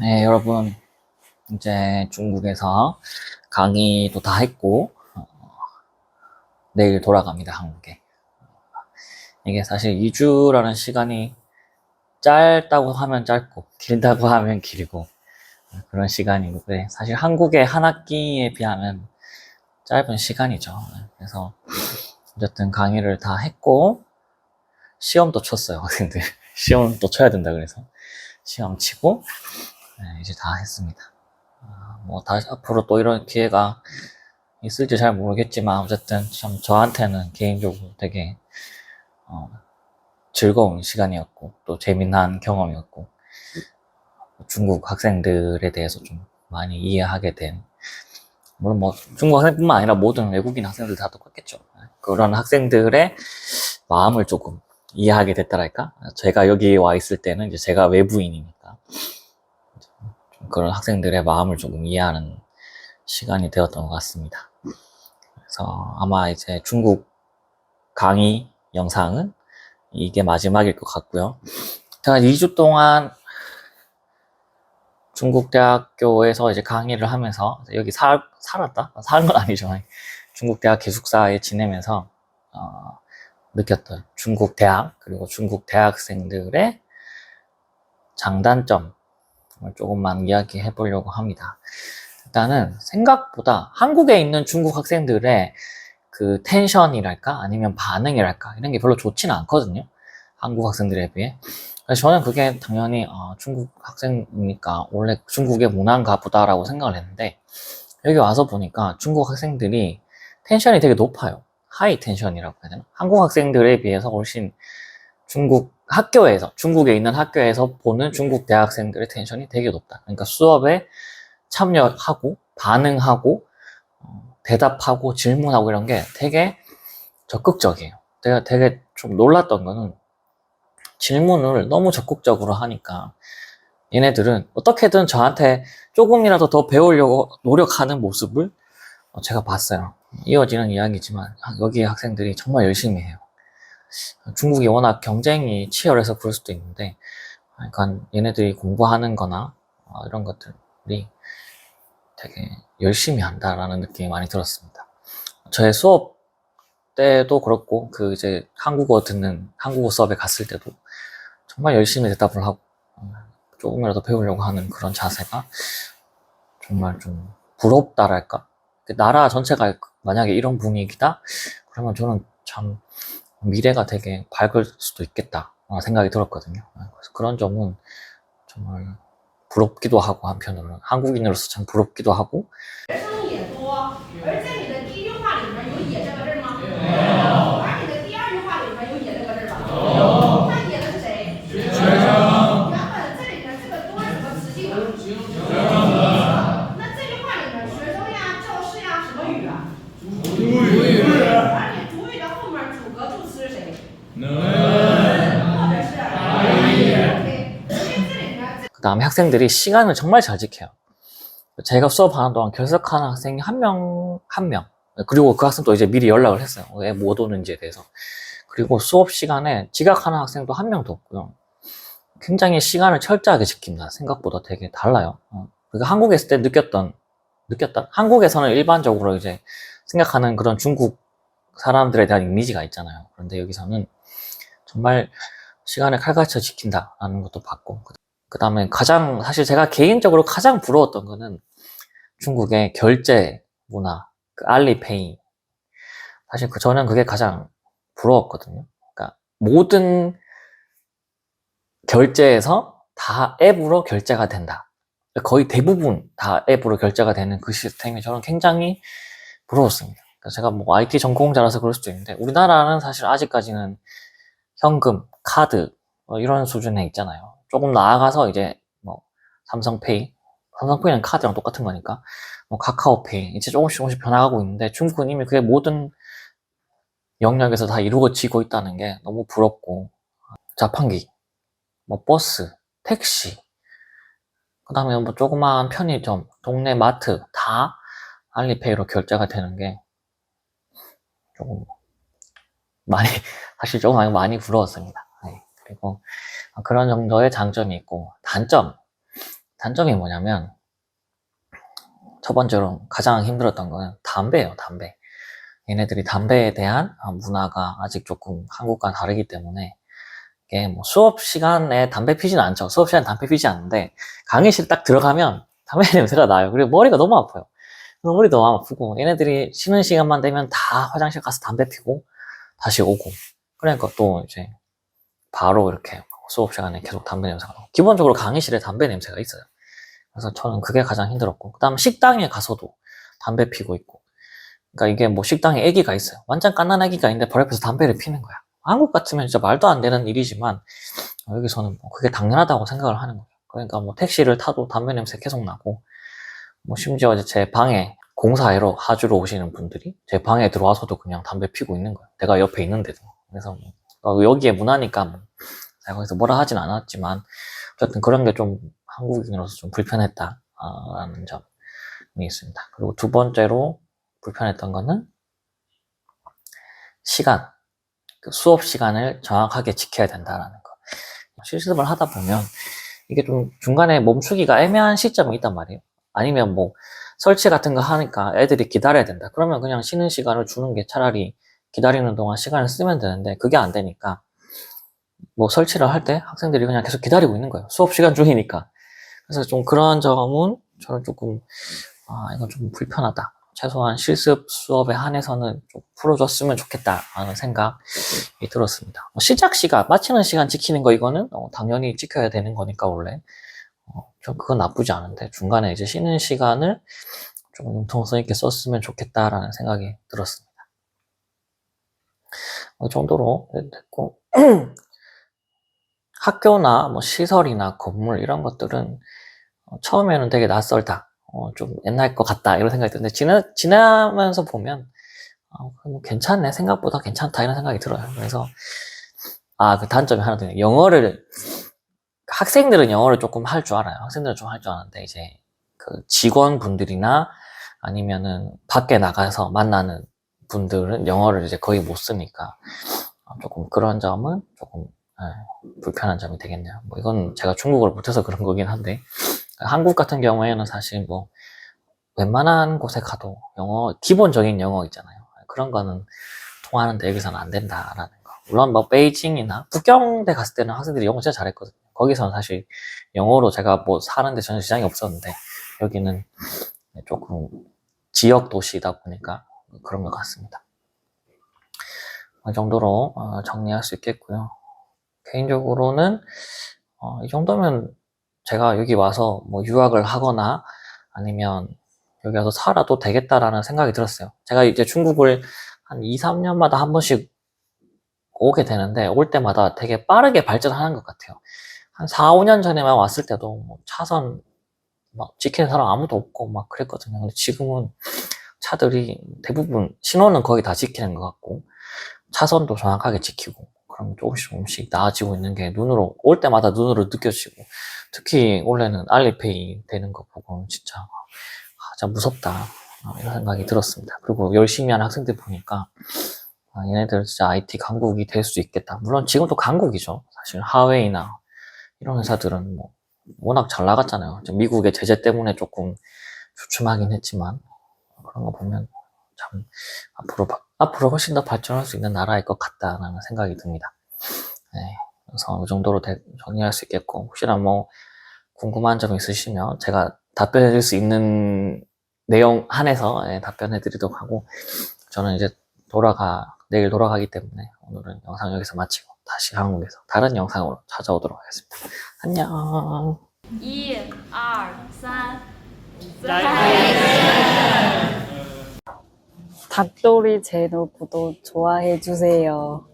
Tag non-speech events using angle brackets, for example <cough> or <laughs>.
네, 여러분. 이제 중국에서 강의도 다 했고, 어, 내일 돌아갑니다, 한국에. 이게 사실 2주라는 시간이 짧다고 하면 짧고, 길다고 하면 길고, 그런 시간이고, 그래. 사실 한국의 한 학기에 비하면 짧은 시간이죠. 그래서, 어쨌든 강의를 다 했고, 시험도 쳤어요, <laughs> 학생들. 시험 또 쳐야 된다, 그래서. 시험 치고, 네, 이제 다 했습니다. 아, 뭐, 다시 앞으로 또 이런 기회가 있을지 잘 모르겠지만, 어쨌든 참 저한테는 개인적으로 되게, 어, 즐거운 시간이었고, 또 재미난 경험이었고, 중국 학생들에 대해서 좀 많이 이해하게 된, 물론 뭐, 중국 학생뿐만 아니라 모든 외국인 학생들 다 똑같겠죠. 그런 학생들의 마음을 조금 이해하게 됐다랄까? 제가 여기 와 있을 때는 이제 제가 외부인이니까, 좀 그런 학생들의 마음을 조금 이해하는 시간이 되었던 것 같습니다. 그래서 아마 이제 중국 강의 영상은 이게 마지막일 것 같고요. 제가 2주 동안 중국 대학교에서 이제 강의를 하면서 여기 살, 살았다? 사는 건 아니죠. 중국 대학 기숙사에 지내면서 어, 느꼈던 중국 대학 그리고 중국 대학생들의 장단점을 조금만 이야기해 보려고 합니다. 일단은 생각보다 한국에 있는 중국 학생들의 그 텐션이랄까 아니면 반응이랄까 이런 게 별로 좋지는 않거든요. 한국 학생들에 비해. 그래서 저는 그게 당연히 어, 중국 학생이니까 원래 중국의 문화인가 보다라고 생각을 했는데 여기 와서 보니까 중국 학생들이 텐션이 되게 높아요. 하이 텐션이라고 해야 되나? 한국 학생들에 비해서 훨씬 중국 학교에서, 중국에 있는 학교에서 보는 중국 대학생들의 텐션이 되게 높다. 그러니까 수업에 참여하고, 반응하고, 어, 대답하고, 질문하고 이런 게 되게 적극적이에요. 제가 되게 좀 놀랐던 거는 질문을 너무 적극적으로 하니까 얘네들은 어떻게든 저한테 조금이라도 더 배우려고 노력하는 모습을 어, 제가 봤어요. 이어지는 이야기지만 여기 학생들이 정말 열심히 해요. 중국이 워낙 경쟁이 치열해서 그럴 수도 있는데 그러니까 얘네들이 공부하는 거나 어, 이런 것들이 되게 열심히 한다라는 느낌이 많이 들었습니다. 저의 수업 때도 그렇고 그 이제 한국어 듣는 한국어 수업에 갔을 때도 정말 열심히 대답을 하고 어, 조금이라도 배우려고 하는 그런 자세가 정말 좀 부럽다랄까 그 나라 전체가 만약에 이런 분위기다? 그러면 저는 참 미래가 되게 밝을 수도 있겠다 생각이 들었거든요. 그래서 그런 점은 정말 부럽기도 하고 한편으로는 한국인으로서 참 부럽기도 하고 그 다음에 학생들이 시간을 정말 잘 지켜요. 제가 수업하는 동안 결석하는 학생이 한 명, 한 명. 그리고 그 학생도 이제 미리 연락을 했어요. 왜 못 오는지에 대해서. 그리고 수업 시간에 지각하는 학생도 한 명도 없고요. 굉장히 시간을 철저하게 지킵니다. 생각보다 되게 달라요. 어. 그러니까 한국에 있을 때 느꼈던, 느꼈다? 한국에서는 일반적으로 이제 생각하는 그런 중국 사람들에 대한 이미지가 있잖아요. 그런데 여기서는 정말 시간을 칼같이 지킨다라는 것도 봤고. 그 다음에 가장, 사실 제가 개인적으로 가장 부러웠던 거는 중국의 결제 문화, 그 알리페이. 사실 그, 저는 그게 가장 부러웠거든요. 그러니까 모든 결제에서 다 앱으로 결제가 된다. 거의 대부분 다 앱으로 결제가 되는 그 시스템이 저는 굉장히 부러웠습니다. 그러니까 제가 뭐 IT 전공자라서 그럴 수도 있는데 우리나라는 사실 아직까지는 현금, 카드 뭐 이런 수준에 있잖아요. 조금 나아가서 이제 뭐 삼성페이, 삼성페이는 카드랑 똑같은 거니까 뭐 카카오페이 이제 조금씩 조금씩 변화가고 있는데 중국은 이미 그게 모든 영역에서 다 이루어지고 있다는 게 너무 부럽고 자판기, 뭐 버스, 택시, 그 다음에 뭐 조그마한 편의점, 동네 마트 다 알리페이로 결제가 되는 게 조금 많이 <laughs> 사실 조금 많이, 부러웠습니다. 네. 그리고 그런 정도의 장점이 있고 단점 단점이 뭐냐면 첫 번째로 가장 힘들었던 거는 담배예요, 담배. 얘네들이 담배에 대한 아, 문화가 아직 조금 한국과 다르기 때문에 이게 뭐 수업 시간에 담배 피지는 않죠. 수업 시간에 담배 피지 않는데 강의실 딱 들어가면 담배 <laughs> 냄새가 나요. 그리고 머리가 너무 아파요. 그래서 머리 너무 아프고 얘네들이 쉬는 시간만 되면 다 화장실 가서 담배 피고 다시 오고 그러니까 또 이제 바로 이렇게 수업 시간에 계속 담배 냄새가 나고 기본적으로 강의실에 담배 냄새가 있어요. 그래서 저는 그게 가장 힘들었고 그다음 식당에 가서도 담배 피고 있고 그러니까 이게 뭐 식당에 애기가 있어요. 완전 깐난 애기가 있는데 바로 옆에서 담배를 피는 거야. 한국 같으면 진짜 말도 안 되는 일이지만 어, 여기서는 뭐 그게 당연하다고 생각을 하는 거예요. 그러니까 뭐 택시를 타도 담배 냄새 계속 나고 뭐 심지어 이제 제 방에 공사하러 하주로 오시는 분들이 제 방에 들어와서도 그냥 담배 피고 있는 거예요. 내가 옆에 있는데도. 그래서 뭐, 어, 여기에 문화니까 뭐 거기서 뭐라 하진 않았지만 어쨌든 그런 게 좀 한국인으로서 좀 불편했다라는 점이 있습니다. 그리고 두 번째로 불편했던 거는 시간, 그 수업 시간을 정확하게 지켜야 된다라는 거. 실습을 하다 보면 이게 좀 중간에 멈추기가 애매한 시점이 있단 말이에요. 아니면 뭐 설치 같은 거 하니까 애들이 기다려야 된다. 그러면 그냥 쉬는 시간을 주는 게 차라리 기다리는 동안 시간을 쓰면 되는데 그게 안 되니까 뭐 설치를 할 때 학생들이 그냥 계속 기다리고 있는 거예요. 수업 시간 중이니까. 그래서 좀 그런 점은 저는 조금 아 이건 좀 불편하다. 최소한 실습 수업에 한해서는 좀 풀어줬으면 좋겠다라는 생각이 들었습니다. 뭐 시작 시간, 마치는 시간 지키는 거 이거는 어, 당연히 지켜야 되는 거니까 원래 어, 좀 그건 나쁘지 않은데 중간에 이제 쉬는 시간을 좀 융통성 있게 썼으면 좋겠다라는 생각이 들었습니다. 이 정도로 됐고 <clears throat> 학교나 뭐 시설이나 건물 이런 것들은 어, 처음에는 되게 낯설다. 어, 좀 옛날 것 같다. 이런 생각이 드는데, 지나, 지나면서 보면, 어, 뭐 괜찮네. 생각보다 괜찮다. 이런 생각이 들어요. 그래서, 아, 그 단점이 하나 더 있네요. 영어를, 학생들은 영어를 조금 할 줄 알아요. 학생들은 좀 할 줄 아는데, 이제, 그 직원분들이나 아니면은 밖에 나가서 만나는 분들은 영어를 이제 거의 못 쓰니까, 어, 조금 그런 점은 조금, 예, 불편한 점이 되겠네요. 뭐 이건 제가 중국어를 못해서 그런 거긴 한데, 한국 같은 경우에는 사실 뭐 웬만한 곳에 가도 영어 기본적인 영어 있잖아요. 그런 거는 통하는데 여기서는 안 된다라는 거. 물론 뭐 베이징이나 북경대 갔을 때는 학생들이 영어 진짜 잘했거든요. 거기서는 사실 영어로 제가 뭐 사는데 전혀 지장이 없었는데 여기는 조금 지역 도시이다 보니까 그런 것 같습니다. 이 정도로 어, 정리할 수 있겠고요. 개인적으로는 어, 이 정도면 제가 여기 와서 뭐 유학을 하거나 아니면 여기 와서 살아도 되겠다라는 생각이 들었어요. 제가 이제 중국을 한 2, 3년마다 한 번씩 오게 되는데 올 때마다 되게 빠르게 발전하는 것 같아요. 한 4, 5년 전에만 왔을 때도 뭐 차선 막 지키는 사람 아무도 없고 막 그랬거든요. 근데 지금은 차들이 대부분 신호는 거의 다 지키는 것 같고 차선도 정확하게 지키고 그럼 조금씩 조금씩 나아지고 있는 게 눈으로 올 때마다 눈으로 느껴지고 특히 원래는 알리페이 되는 거 보고 진짜 아, 진짜 무섭다 아, 이런 생각이 들었습니다. 그리고 열심히 하는 학생들 보니까 아, 얘네들 진짜 IT 강국이 될 수 있겠다. 물론 지금도 강국이죠. 사실 하웨이나 이런 회사들은 뭐 워낙 잘 나갔잖아요. 미국의 제재 때문에 조금 주춤하긴 했지만 그런 거 보면 참 앞으로 바- 앞으로 훨씬 더 발전할 수 있는 나라일 것 같다라는 생각이 듭니다. 네, 그래서 이 정도로 대- 정리할 수 있겠고 혹시나 뭐 궁금한 점 있으시면 제가 답변해 드릴 수 있는 내용 한해서 예, 답변해 드리도록 하고 저는 이제 돌아가 내일 돌아가기 때문에 오늘은 영상 여기서 마치고 다시 한국에서 다른 영상으로 찾아오도록 하겠습니다. 안녕. 1, 2, 3, 닭돌이 제노 구독 좋아해 주세요.